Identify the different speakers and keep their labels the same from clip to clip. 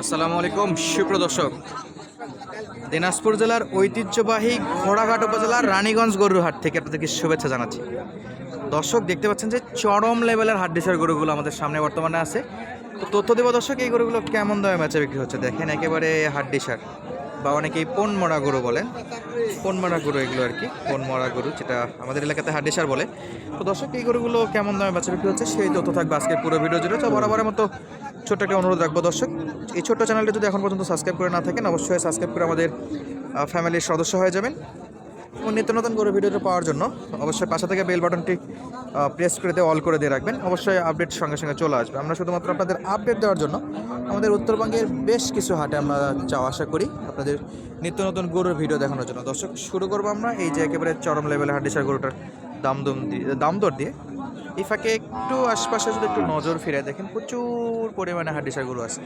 Speaker 1: আসসালামু আলাইকুম সুপ্রদর্শক দিনাজপুর জেলার ঐতিহ্যবাহী ঘোড়াঘাট উপজেলার রানীগঞ্জ গরুর হাট থেকে আপনাদেরকে শুভেচ্ছা জানাচ্ছি। দর্শক, দেখতে পাচ্ছেন যে চরম লেভেলের হাট ডিসার গরুগুলো আমাদের সামনে বর্তমানে আছে। তো তথ্য দেব দর্শক, এই গরুগুলো কেমন দামে বেচা বিক্রি হচ্ছে? দেখেন, একেবারে হাট ডিসার বা অনেকেই পন মরা গরু বলেন পন মরা গরু এগুলো আর কি, পন মরা গরু যেটা আমাদের এলাকাতে হাট বলে। তো দর্শক, এই গরুগুলো কেমন দামে বাচ্চা বিক্রি হচ্ছে সেই তথ্য থাকবে আজকে পুরো ভিডিও জুড়ে। তো বরাবরের মতো ছোট্ট একটা অনুরোধ রাখব দর্শক, এই ছোট্ট চ্যানেলটি যদি এখন পর্যন্ত সাবস্ক্রাইব করে না থাকেন, অবশ্যই সাবস্ক্রাইব করে আমাদের ফ্যামিলির সদস্য হয়ে যাবেন। নিত্য নতুন করে ভিডিওটা পাওয়ার জন্য, অবশ্যই পাশে থেকে বেল বাটনটি প্রেস করে দিয়ে অল করে দিয়ে রাখবেন। অবশ্যই আপডেট সঙ্গে সঙ্গে চলে আসবে। আমরা শুধুমাত্র আপনাদের আপডেট দেওয়ার জন্য আমাদের উত্তরবঙ্গের বেশ কিছু হাটে আমরা যাওয়া আশা করি, আপনাদের নিত্য নতুন গরুর ভিডিও দেখানোর জন্য। দর্শক, শুরু করব আমরা এই যে একেবারে চরম লেভেলে হাডিসার গরুটার দাম দম দিয়ে, দাম দর দিয়ে। এই ফাঁকে একটু আশপাশে যদি একটু নজর ফিরে দেখেন, প্রচুর পরিমাণে হাডিসার গরু আছে।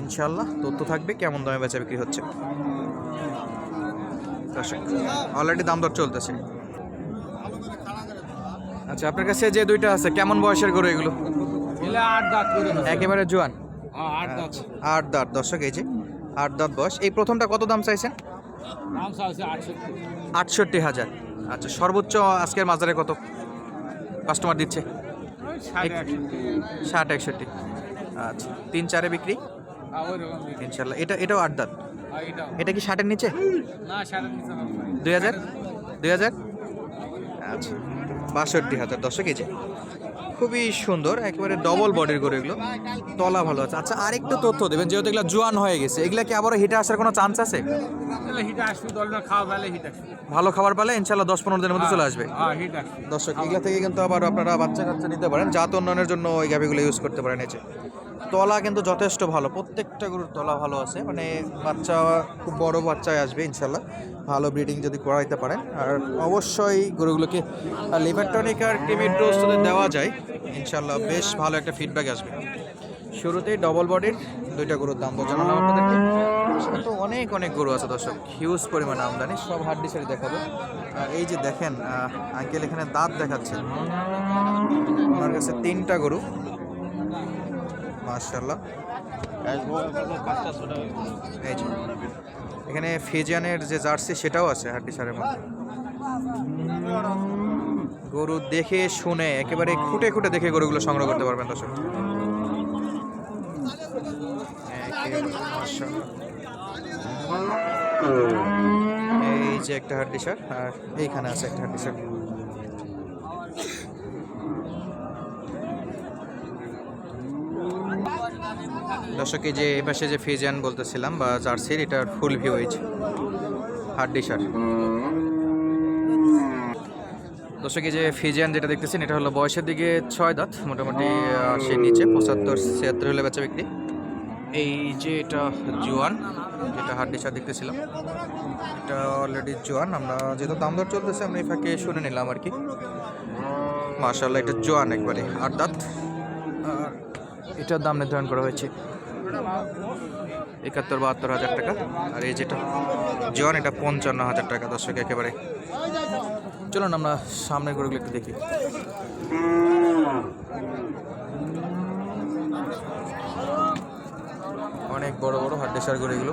Speaker 1: ইনশাল্লাহ তথ্য থাকবে কেমন দামে বেচা বিক্রি হচ্ছে। দর্শক অলরেডি দাম দর চলতেছে। আচ্ছা আপনার কাছে যে দুইটা আছে কেমন বয়সের গরু এগুলো? একেবারে জোয়ান?
Speaker 2: আট দাঁত।
Speaker 1: দর্শক এই যে আট দাঁত বয়স। এই প্রথমটা কত দাম চাইছেন?
Speaker 2: চাইছে আটষট্টি।
Speaker 1: হাজার। আচ্ছা সর্বোচ্চ আজকের মাজারে কত কাস্টমার দিচ্ছে? ষাট একষট্টি। আচ্ছা তিন চারে বিক্রি?
Speaker 2: হ্যাঁ।
Speaker 1: ইনশাল্লাহ এটা এটাও আট দাঁত।
Speaker 2: হ্যাঁ,
Speaker 1: এটা কি ষাটের নিচে?
Speaker 2: না সাড়ে নিচে
Speaker 1: দুই হাজার? দুই হাজার? আচ্ছা। বাষট্টি হাজার দশক এই যে। খুবই সুন্দর একেবারে ডবল বডির করে এগুলো। তলা ভালো আছে। আচ্ছা আরেকটু তথ্য দেবেন যেহেতু এগুলো জোয়ান হয়ে গেছে এগুলা কি আবারও হিটে আসার কোনো চান্স আছে?
Speaker 2: আসবে আসবে।
Speaker 1: ভালো খাবার পেলে ইনশাল্লাহ দশ পনেরো দিনের মধ্যে চলে আসবে।
Speaker 2: হ্যাঁ
Speaker 1: দর্শক এগুলা থেকে কিন্তু আবার আপনারা বাচ্চা কাচ্চা নিতে পারেন। জাত উন্নয়নের জন্য ওই গাভিগুলো ইউজ করতে পারেন এছে তলা কিন্তু যথেষ্ট ভালো, প্রত্যেকটা গরুর তলা ভালো আছে মানে বাচ্চা খুব বড় বাচ্চায় আসবে ইনশাল্লাহ, ভালো ব্রিডিং যদি করাইতে পারেন। আর অবশ্যই গরুগুলোকে লিভার টনিক আর ক্রিমির ডোজ যদি দেওয়া যায়, ইনশাল্লাহ বেশ ভালো একটা ফিডব্যাক আসবে। শুরুতেই ডবল বডির দুইটা গরুর দাম তো জানালাম আপনাদেরকে তো অনেক অনেক গরু আছে দর্শক হিউজ পরিমাণে আমদানি, সব হাড্ডি সারি দেখাবো। আর এই যে দেখেন আঙ্কেল এখানে দাঁত দেখাচ্ছে। ওনার কাছে তিনটা গরু মার্শাল্লাহ এই এখানে ফিজিয়ানের যে জার্সি সেটাও আছে হাড্ডি সারের মধ্যে। গরু দেখে শুনে একেবারে খুঁটে খুঁটে দেখে গরুগুলো সংগ্রহ করতে পারবেন দর্শক। এই যে একটা হাড্ডি সার আর এইখানে আছে একটা হাড্ডি দর্শক এই যে এপাশে যে ফিজিয়ান বলতেছিলাম বা জার্সির এটা ফুল ভিউ হয়েছে হাড্ডি সার যে ফিজিয়ান যেটা দেখতেছেন, এটা হলো বয়সের দিকে ছয় দাঁত, মোটামুটি আশির নিচে, পঁচাত্তর ছিয়াত্তর হলে বেচা বিক্রি। এই যে এটা জোয়ান, যেটা হাড্ডি সার দেখতেছিলাম, এটা অলরেডি জোয়ান, আমরা যেহেতু দাম দর চলতেছে, আমরা এই ফাঁকে শুনে নিলাম আর কি। মার্শাল্লাহ এটা জোয়ান একবারে, আট দাঁত। আর এটার দাম নির্ধারণ করা হয়েছে একাত্তর, বাহাত্তর হাজার টাকা। আর এই যেটা জোয়ান এটা পঞ্চান্ন হাজার টাকা, দর্শক, একেবারে। চলুন আমরা সামনের গরুগুলো একটু দেখি। অনেক বড় বড় হাড্ডেসার গরু এগুলো।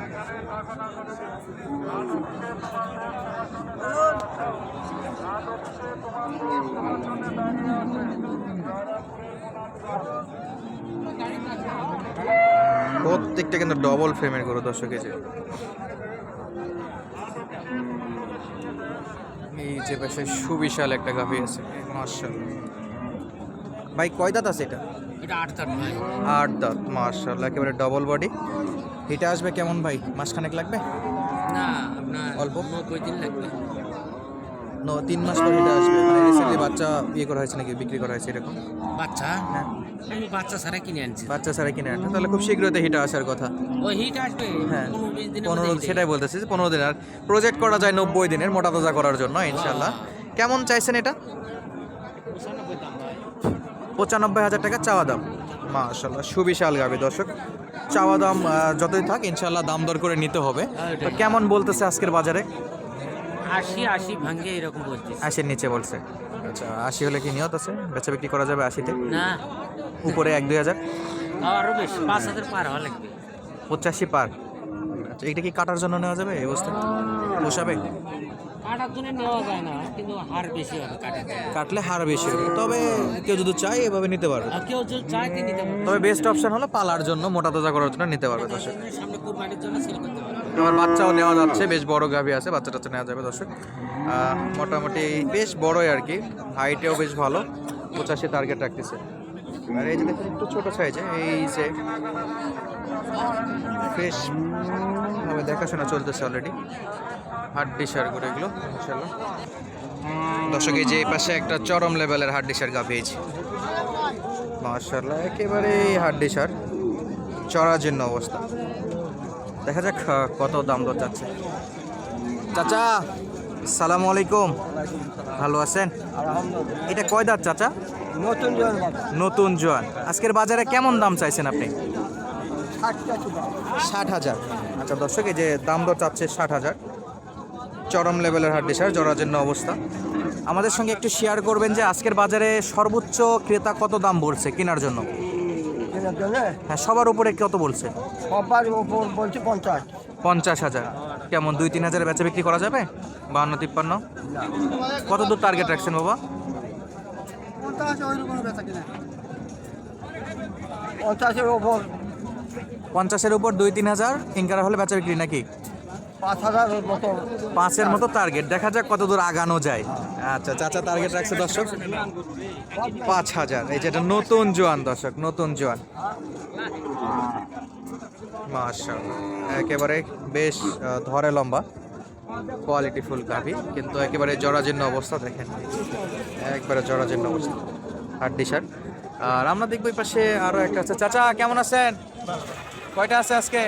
Speaker 1: প্রত্যেকটা কিন্তু ডবল ফ্রেমের গরু দর্শক এই যে। এই যে পাশে সুবিশাল একটা গাভি আছে মার্শাল্লাহ। ভাই কয় দাঁত আছে এটা?
Speaker 2: এটা আট দাঁত ভাই
Speaker 1: আট দাঁত মার্শাল্লাহ একেবারে ডবল বডি এটা আসবে কেমন ভাই? মাসখানেক লাগবে?
Speaker 2: না
Speaker 1: অল্প?
Speaker 2: দিন লাগবে।
Speaker 1: তিন মাস পর এটা আসবে। মানে রিসেন্টলি বাচ্চা ইয়ে করা হয়েছে নাকি বিক্রি করা হয়েছে এরকম?
Speaker 2: বাচ্চা?
Speaker 1: হ্যাঁ।
Speaker 2: আমি বাচ্চা ছাড়া কিনে আনছি।
Speaker 1: বাচ্চা ছাড়া কিনে আনছে। তাহলে খুব শীঘ্রই তো হিটা আসার কথা।
Speaker 2: ওই হিট আসবে?
Speaker 1: হ্যাঁ।
Speaker 2: পনেরো
Speaker 1: সেটাই বলতেছি যে পনেরো দিন আর প্রজেক্ট করা যায় নব্বই দিনের মোটা তাজা করার জন্য ইনশাল্লাহ কেমন চাইছেন এটা?
Speaker 2: পঁচানব্বই
Speaker 1: হাজার টাকা চাওয়া দাম। মাশাল্লাহ সুবিশাল গাবি দর্শক। চাওয়া দাম যতই থাক ইনশাল্লাহ দাম দর করে নিতে হবে। তো কেমন বলতেছে আজকের বাজারে?
Speaker 2: আশি আশি ভাঙ্গে এরকম বলছে
Speaker 1: আশির নিচে বলছে। আচ্ছা আশি হলে কি নিয়ত আছে? বেচা বিক্রি করা যাবে আশিতে?
Speaker 2: না।
Speaker 1: উপরে এক দুই হাজার?
Speaker 2: আরও বেশি পাঁচ হাজার পার হওয়া লাগবে।
Speaker 1: পঁচাশি পার। আচ্ছা এটা কি কাটার জন্য নেওয়া যাবে এই অবস্থা পোষাবে?
Speaker 2: কাটার জন্য নেওয়া যায় না কিন্তু হার বেশি হবে কাটাতে
Speaker 1: কাটলে হার বেশি হবে। তবে কেউ যদি চায় এভাবে নিতে পারবে।
Speaker 2: আর কেউ যদি চায় তো নিতে পারবে?
Speaker 1: তবে বেস্ট অপশন হলো পালার জন্য মোটা তাজা করার জন্য নিতে পারবে দর্শক।
Speaker 2: সামনে কুরবানির জন্য সেল করতে পারবে।
Speaker 1: আমার বাচ্চাও নেওয়া যাচ্ছে বেশ বড় গাভি আছে বাচ্চা টাচ্চা নেওয়া যাবে দর্শক। মোটামুটি বেশ বড়ই আর কি হাইটেও বেশ ভালো পঁচাশি টার্গেট রাখতেছে। আর এই যে দেখুন একটু ছোট সাইজে এই যে ফ্রেশ ভাবে দেখাশোনা চলতেছে অলরেডি হাড্ডি সার করে এগুলো ইনশাল্লাহ দর্শক এই যে এই পাশে একটা চরম লেভেলের হাড্ডি সার গাভি পেয়েছি। মার্শাল্লাহ একেবারে হাড্ডি সার চড়াজীর্ণ অবস্থা। দেখা যাক কত দাম দর যাচ্ছে। চাচা সালামু আলাইকুম। ভালো আছেন? এটা কয় দাঁত চাচা?
Speaker 3: নতুন জন
Speaker 1: নতুন জোয়ান। আজকের বাজারে কেমন দাম চাইছেন আপনি? ষাট হাজার। আচ্ছা দর্শক এই যে দাম দর চাচ্ছে ষাট হাজার। চরম লেভেলের হাড্ডি সার জরাজীর্ণ অবস্থা। আমাদের সঙ্গে একটু শেয়ার করবেন যে আজকের বাজারে সর্বোচ্চ ক্রেতা কত দাম বলছে কেনার জন্য? হ্যাঁ সবার উপরে কত বলছে?
Speaker 3: সবার উপর বলছি পঞ্চাশ।
Speaker 1: পঞ্চাশ হাজার। কেমন দুই তিন হাজারে বেচা বিক্রি করা যাবে? বাহান্ন তিপ্পান্ন? কত দূর টার্গেট রাখছেন বাবা?
Speaker 3: পঞ্চাশের ওপর
Speaker 1: পঞ্চাশের উপর দুই তিন হাজার ইনকার হলে বেচা বিক্রি নাকি?
Speaker 3: পাঁচ হাজার মতো।
Speaker 1: পাঁচের মতো টার্গেট দেখা যাক কত দূর আগানো যায়। আচ্ছা চাচা টার্গেট রাখছে দর্শক? পাঁচ হাজার। এই যেটা নতুন জোয়ান দর্শক, নতুন জোয়ান। মাশাআল্লাহ। একেবারে বেশ ধরে লম্বা। কোয়ালিটি ফুল গাভি, কিন্তু একেবারে জরাজীর্ণ অবস্থা, দেখেন। একবারে জরাজীর্ণ অবস্থা। হাড্ডি শার্ট। আর আমরা দেখব এই পাশে আরও একটা আছে। চাচা, কেমন আছেন? কয়টা আছে আজকে?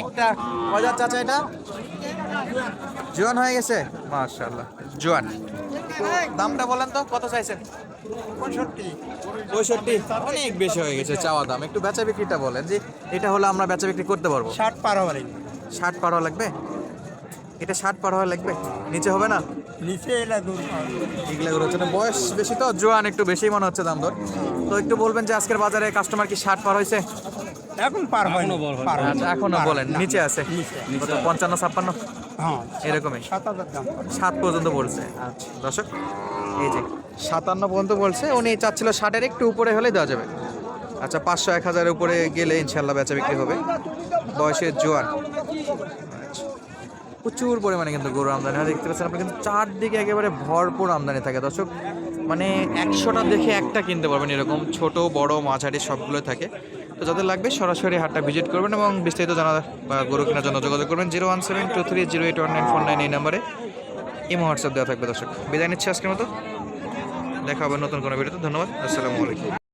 Speaker 1: একটা চাচা এটা। জোয়ান হয়ে গেছে? মাশাআল্লাহ। জোয়ান। দামটা বলেন তো কত চাইছেন?
Speaker 3: পঁয়ষট্টি।
Speaker 1: পঁয়ষট্টি। অনেক বেশি হয়ে গেছে চাওয়া দাম। একটু বেচা বিক্রিটা বলেন যে এটা হলে আমরা বেচা বিক্রি করতে পারব।
Speaker 3: ষাট পার হবে
Speaker 1: ষাট পার হওয়া লাগবে? এটা ষাট পার হওয়া লাগবে? নিচে হবে না?
Speaker 3: নিচে এলা দূর
Speaker 1: এগুলো হচ্ছে না বয়স বেশি তো জোয়ান একটু বেশি মনে হচ্ছে দাম দর। তো একটু বলবেন যে আজকের বাজারে কাস্টমার কি ষাট পার হয়েছে
Speaker 3: এখন পার হয় পার হয়
Speaker 1: আচ্ছা এখনও বলেন নিচে আছে। কত, পঞ্চান্ন ছাপ্পান্ন?
Speaker 3: হ্যাঁ
Speaker 1: এরকমই।
Speaker 3: সাত হাজার দাম।
Speaker 1: সাত পর্যন্ত বলছে। আচ্ছা দর্শক এই যে। সাতান্ন পর্যন্ত বলছে। উনি চাচ্ছিল ষাটের একটু উপরে হলে দেওয়া যাবে। আচ্ছা পাঁচশো এক হাজারের উপরে গেলে ইনশাল্লাহ বেচা বিক্রি হবে। বয়সের জোয়ান আচ্ছা। প্রচুর পরিমাণে কিন্তু গরু আমদানি। হয় দেখতে পাচ্ছেন আপনি কিন্তু চারদিকে একেবারে ভরপুর আমদানি থাকে। দর্শক মানে একশোটা দেখে একটা কিনতে পারবেন এরকম। ছোট বড় মাঝারি সবগুলো থাকে। তো যাদের লাগবে সরাসরি হাটটা ভিজিট করবেন এবং বিস্তারিত জানা গরু কেনার জন্য যোগাযোগ করবেন zero one seven two three zero eight one nine four nine এই নাম্বারে। ইমো হোয়াটসঅ্যাপ দেওয়া থাকবে দর্শক। বিদায় নিচ্ছি আজকের মতো। দেখা হবে নতুন কোনো ভিডিওতে। ধন্যবাদ। আসসালামু আলাইকুম।